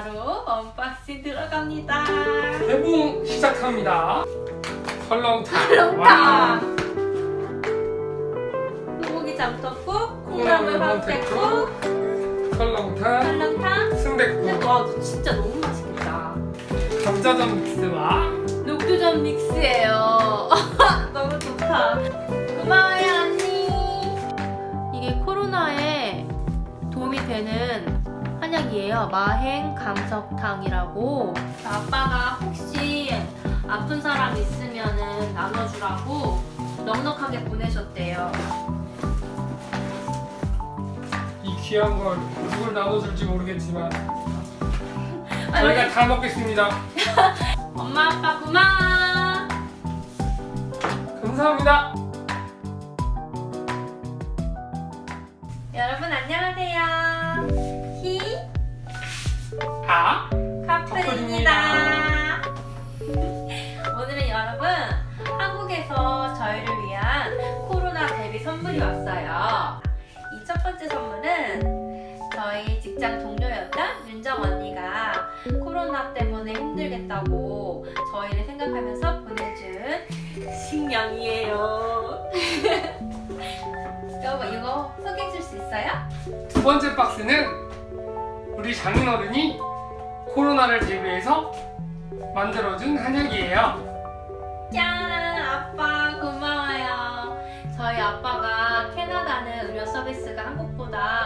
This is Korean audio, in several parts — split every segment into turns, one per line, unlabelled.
바로 언박싱 들어갑니다.
개봉 시작합니다. 설렁탕.
설렁탕. 소고기 잠떡국, 콩나물 황태국,
설렁탕.
설렁탕.
순댓국.
와, 너 진짜 너무 맛있겠다.
감자전 믹스와
녹두전 믹스예요. 너무 좋다. 고마워요 언니. 이게 코로나에 도움이 되는 한약이에요. 마행 감석탕이라고. 아빠가 혹시 아픈 사람 있으면은 나눠주라고 넉넉하게 보내셨대요.
이 귀한 걸 누굴 나눠줄지 모르겠지만
아,
저희가 다 먹겠습니다.
엄마 아빠 고마워.
감사합니다.
코로나 때문에 힘들겠다고 저희를 생각하면서 보내준 식량이에요. 여보 이거 소개해 줄 수 있어요?
두 번째 박스는 우리 장인어른이 코로나를 대비해서 만들어준 한약이에요.
짠! 아빠 고마워요. 저희 아빠가 캐나다는 의료 서비스가 한국보다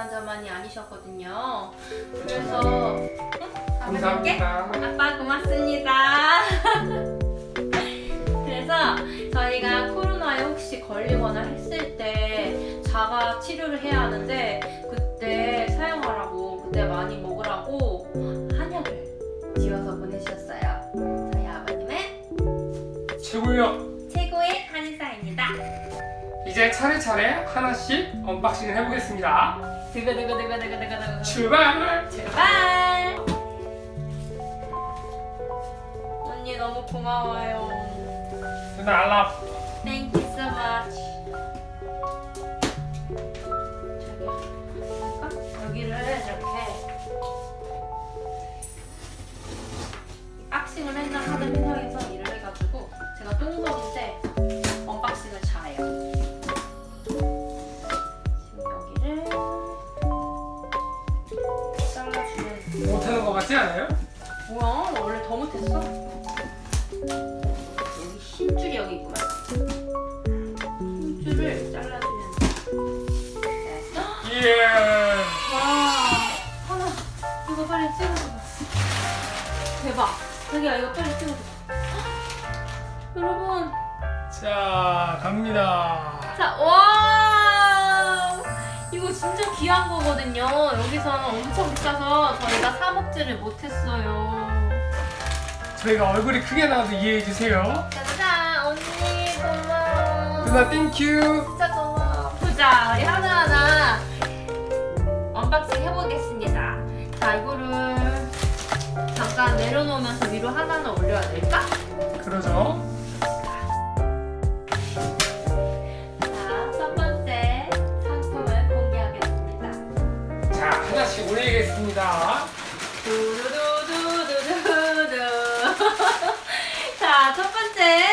이만저만이 아니셨거든요. 그래서 응?
감사합니다.
아빠 고맙습니다. 그래서 저희가 코로나에 혹시 걸리거나 했을 때 자가 치료를 해야 하는데 그때 사용하라고 그때 많이 먹으라고 한약을 지어서 보내주셨어요. 저희 아버님은
최고요.
최고의 한의사입니다.
이제 차례차례 하나씩 언박싱을 해보겠습니다.
드그드그드그드그드그
출발!
출발! 언니 너무 고마워요.
누나 알라.
Thank you so much. 저기? 여기를 이렇게 박싱을 맨
예.
와, 하나 이거 빨리 찍어줘. 대박. 자기야 이거 빨리 찍어줘. 여러분,
자, 갑니다.
자, 와, 이거 진짜 귀한 거거든요. 여기서는 엄청 비싸서 저희가 사 먹지를 못했어요.
저희가 얼굴이 크게 나와도 이해해 주세요.
짜잔, 언니 고마워.
누나 땡큐.
진짜 고마워. 보자, 우리 하나하나 언박싱 해보겠습니다. 자, 이거를 잠깐 내려놓으면서 위로 하나는 올려야 될까?
그러죠.
자, 첫 번째 상품을 공개하겠습니다.
자, 하나씩 올리겠습니다.
두두두두두두. 자, 첫 번째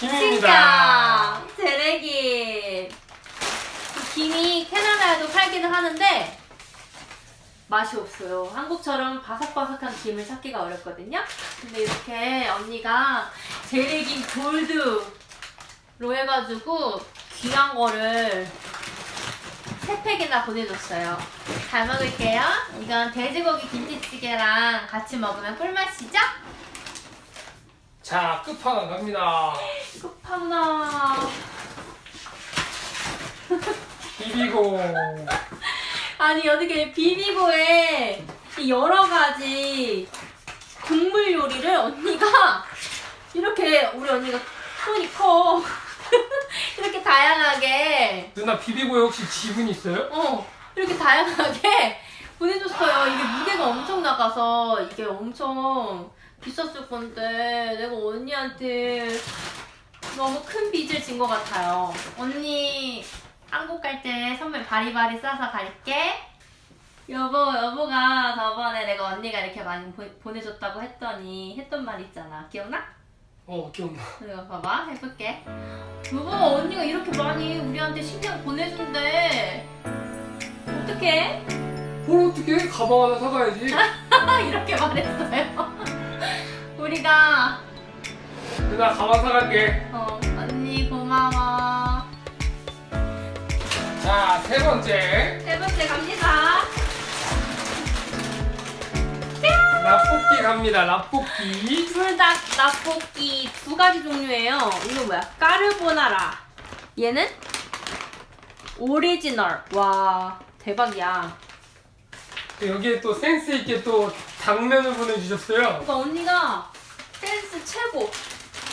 김입니다.
재래기. 이 김이 캐나다에도 팔기는 하는데 맛이 없어요. 한국처럼 바삭바삭한 김을 찾기가 어렵거든요. 근데 이렇게 언니가 재래기 골드로 해가지고 귀한 거를 세 팩이나 보내줬어요. 잘 먹을게요. 이건 돼지고기 김치찌개랑 같이 먹으면 꿀맛이죠?
자, 끝판왕 갑니다.
끝판나.
비비고.
아니 어떻게 비비고에 이 여러 가지 국물 요리를 언니가 이렇게 우리 언니가 손이 커 이렇게 다양하게
누나 비비고에 혹시 지분 있어요?
어 이렇게 다양하게 보내줬어요. 이게 무게가 엄청 나가서 이게 엄청 비쌌을 건데 내가 언니한테 너무 큰 빚을 진 것 같아요. 언니 한국 갈 때 선물 바리바리 싸서 갈게. 여보 여보가 저번에 내가 언니가 이렇게 많이 보, 보내줬다고 했더니 했던 말 있잖아. 기억나?
어 기억나.
이거 봐봐. 해볼게. 여보 언니가 이렇게 많이 우리한테 신경 보내준대. 어떡해?
뭘 어떻게 해? 가방 하나 사가야지.
이렇게 말했어요. 우리가
누나 가방 사갈게.
어, 언니 고마워
자 세 번째
세 번째 갑니다
라볶이 갑니다 라볶이
불닭 라볶이 두 가지 종류예요. 이거 뭐야? 까르보나라. 얘는 오리지널. 와 대박이야.
여기에 또 센스 있게 또 당면을 보내주셨어요
그러니까 언니가 센스 최고.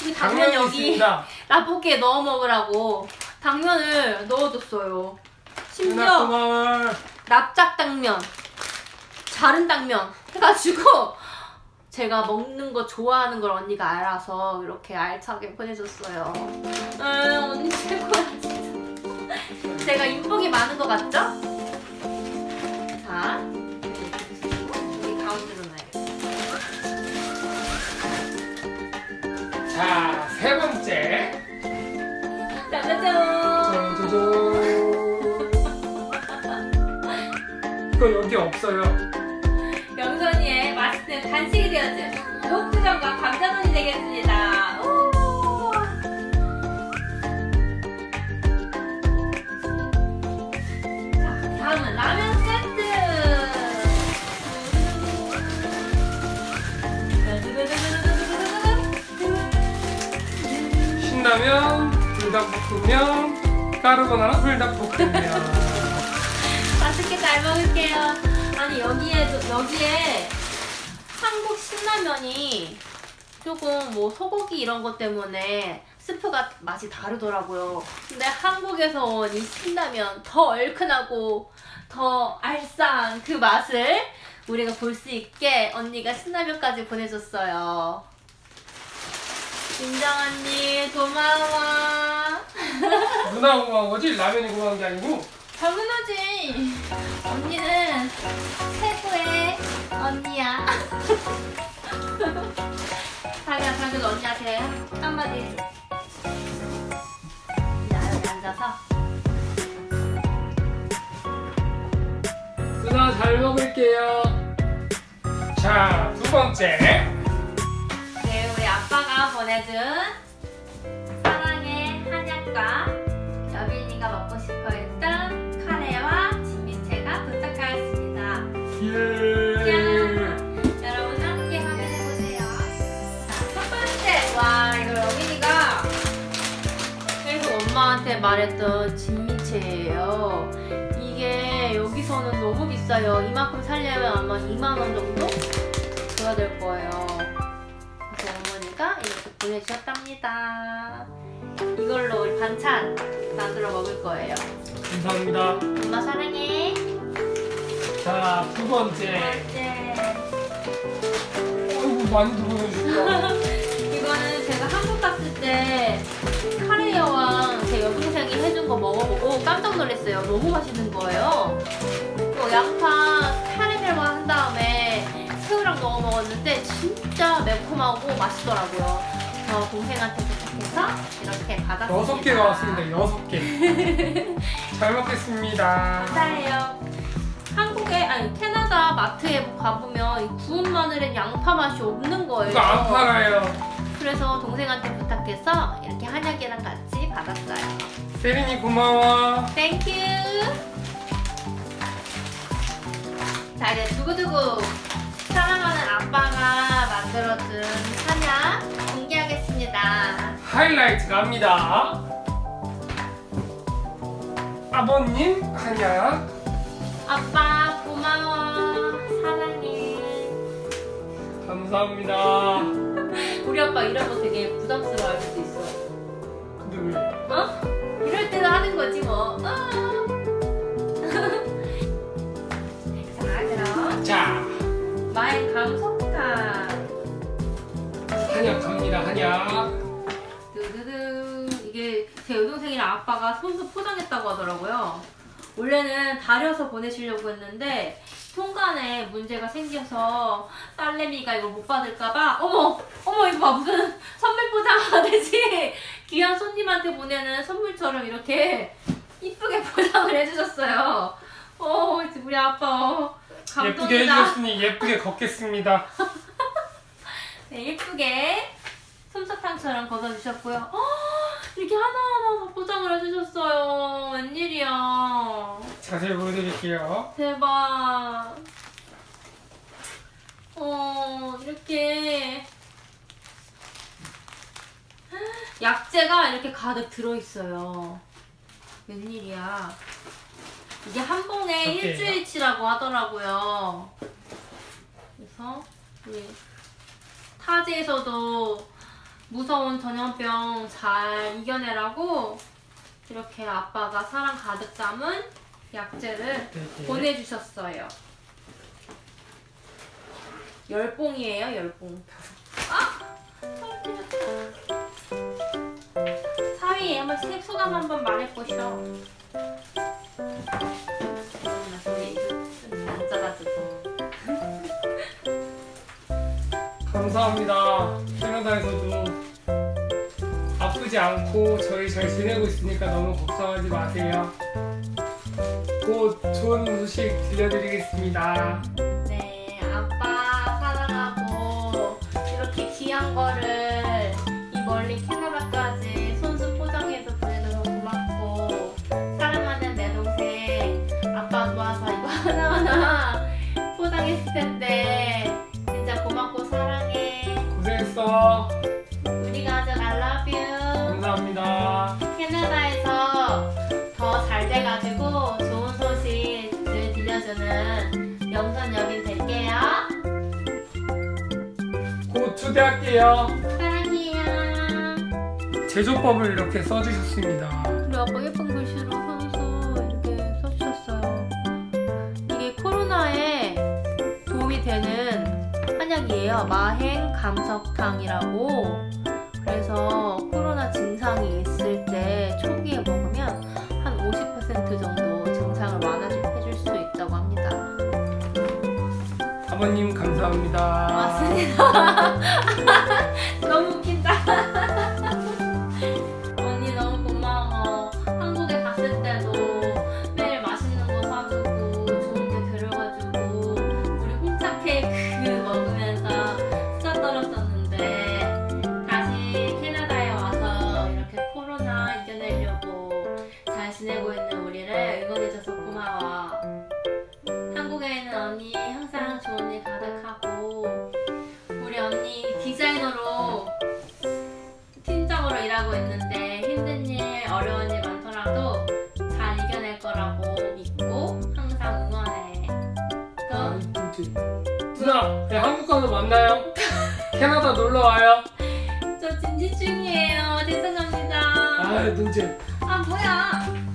이 당면
당면이
여기
있습니다
라볶이에 넣어 먹으라고 당면을 넣어줬어요.
누나
심지어
고마워
납작 당면, 자른 당면 해가지고 제가 먹는 거 좋아하는 걸 언니가 알아서 이렇게 알차게 보내줬어요. 음, 언니 최고야 진짜. 제가 인복이 많은 것 같죠? 자, 여기 가운데로 놔요.
자 세 번 이거 여기 없어요
명선이의 맛있는 간식이 되어줄 녹두전과 감자전이 되겠습니다. 우! 자, 다음은 라면 세트.
신라면 불닭볶음면 까르보나라 불닭볶음면
잘 먹을게요. 아니 여기에도 여기에 한국 신라면이 조금 뭐 소고기 이런 것 때문에 스프가 맛이 다르더라고요. 근데 한국에서 온 이 신라면 더 얼큰하고 더 알싸한 그 맛을 우리가 볼 수 있게 언니가 신라면까지 보내줬어요. 인정 언니 고마워.
누나 고마운 거지? 라면이 고마운 게 아니고
당연하지. 언니는 최고의 언니야. 자기야, 자기도 언니한테 한마디 해줘. 여기 앉아서.
누나 잘 먹을게요 자 두 번째
네, 우리 아빠가 보내준 사랑의 한약과 엄마한테 말했던 진미채예요. 이게 여기서는 너무 비싸요. 이만큼 살려면 아마 2만원 정도 줘야 될 거예요. 그래서 어머니가 이렇게 보내주셨답니다. 이걸로 우리 반찬 만들어 먹을 거예요.
감사합니다
엄마 사랑해.
자 두 번째
네.
어이구 많이 보내주셨다
이거는 제가 한국 갔을 때 여동생이 해준 거 먹어보고 깜짝 놀랐어요. 너무 맛있는 거예요. 또 양파 카레멜과 한 다음에 새우랑 넣어 먹었는데 진짜 매콤하고 맛있더라고요. 저 동생한테 부탁해서 이렇게 받았습니다.
여섯 개가 왔습니다 여섯 개 잘 먹겠습니다
감사해요. 한국에 아니 캐나다 마트에 가보면 이 구운 마늘에 양파 맛이 없는 거예요.
이거 안 팔아요
그래서 동생한테 부탁해서 이렇게 한약이랑 같이 받았어요.
세린이 고마워
땡큐. 자 이제 두구두구 사랑하는 아빠가 만들어준 한약 공개하겠습니다.
하이라이트 갑니다 아버님 한약
아빠 고마워 사랑해.
감사합니다
우리 아빠 이런 거 되게 부담스러워할 수도 있어.
근데 왜
어? 이럴 때는 하는 거지 뭐. 어. 자 그럼
자,
마의 감석탄.
한약 갑니다, 한약.
두두두 이게 제 여동생이랑 아빠가 손수 포장했다고 하더라고요. 원래는 다려서 보내시려고 했는데 시간에 문제가 생겨서 딸내미가 이걸 못 받을까봐 어머 어머 이거 봐 무슨 선물 포장하듯이 귀한 손님한테 보내는 선물처럼 이렇게 이쁘게 포장을 해주셨어요. 어 우리 아빠 어,
예쁘게
감동이다.
해주셨으니 예쁘게 걷겠습니다.
네, 예쁘게 솜사탕처럼 걷어주셨고요. 어, 이렇게 하나하나 다 포장을 해주셨어요. 웬일이야.
자세히 보여드릴게요.
대박. 어, 이렇게. 약재가 이렇게 가득 들어있어요. 웬일이야. 이게 한 봉에? 일주일치라고 하더라고요. 그래서 우리 타지에서도 무서운 전염병 잘 이겨내라고 이렇게 아빠가 사랑 가득 담은 약재를
네,
보내주셨어요. 열 봉이에요, 열 봉. 아! 사위 한번 색 소감 한번 말해보셔. 앉아가지고.
감사합니다. 캐나다에서도 아프지 않고 저희 잘 지내고 있으니까 너무 걱정하지 마세요. 곧 좋은 소식 들려드리겠습니다.
네, 아빠 사랑하고 이렇게 귀한 거를 이 멀리 캐나다까지 손수 포장해서 보내줘서 고맙고 사랑하는 내 동생 아빠 도와서 이거 하나하나 포장했을 텐데 진짜 고맙고 사랑해
고생했어. 초대할게요.
사랑해요
제조법을 이렇게 써주셨습니다.
우리 아빠 예쁜 글씨로 써서 이렇게 써주셨어요. 이게 코로나에 도움이 되는 한약이에요. 마행 감석탕이라고. 그래서 코로나 증상이 있을 때 초기에 먹으면 한 50% 정도
아버님 감사합니다.
고맙습니다. 일하고 있는데 힘든 일, 어려운 일 많더라도 잘 이겨낼 거라고 믿고 항상 응원해. 또
아, 이쁘지. 누나, 네, 한국 가서 만나요. 캐나다 놀러 와요.
저 진지 중이에요. 죄송합니다.
아, 눈치.
아 뭐야?